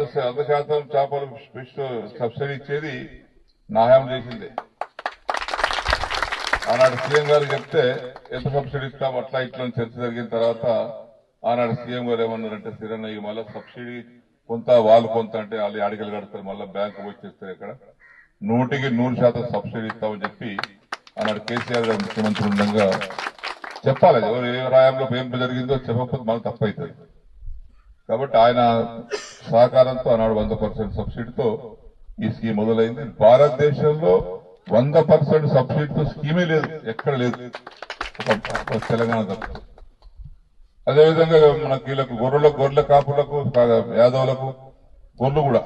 వంద శాతం చేపలు ఫిష్ సబ్సిడీ ఇచ్చేది నాయం చేసింది. ఆనాడు సీఎం గారు చెప్తే ఎంత సబ్సిడీ ఇస్తాం అట్లా ఇట్లా చర్చ జరిగిన తర్వాత ఆనాడు సీఎం గారు ఏమన్నారంటే స్థిరన్న ఇక మళ్ళీ సబ్సిడీ కొంత వాళ్ళు కొంత అంటే వాళ్ళు అడిగలు కడతారు మళ్ళీ బ్యాంకు వచ్చేస్తారు ఇక్కడ. నూటికి నూరు శాతం సబ్సిడీ ఇస్తామని చెప్పి ఆనాడు కేసీఆర్ గారు ముఖ్యమంత్రి ఉండగా చెప్పాలి. ఎవరు ఏ రాయంలో ఏం జరిగిందో చెప్పకపోతే మళ్ళీ తప్పవుతుంది కాబట్టి ఆయన సహకారంతో ఆనాడు వంద పర్సెంట్ సబ్సిడీతో ఈ స్కీమ్ మొదలైంది. భారతదేశంలో వంద పర్సెంట్ సబ్సిడీతో స్కీమే లేదు ఎక్కడ లేదు. తెలంగాణ తప్ప అదేవిధంగా మనకి వీళ్ళకు గొర్రెలకు గొర్రెల కాపులకు యాదవులకు గొర్రెలు కూడా.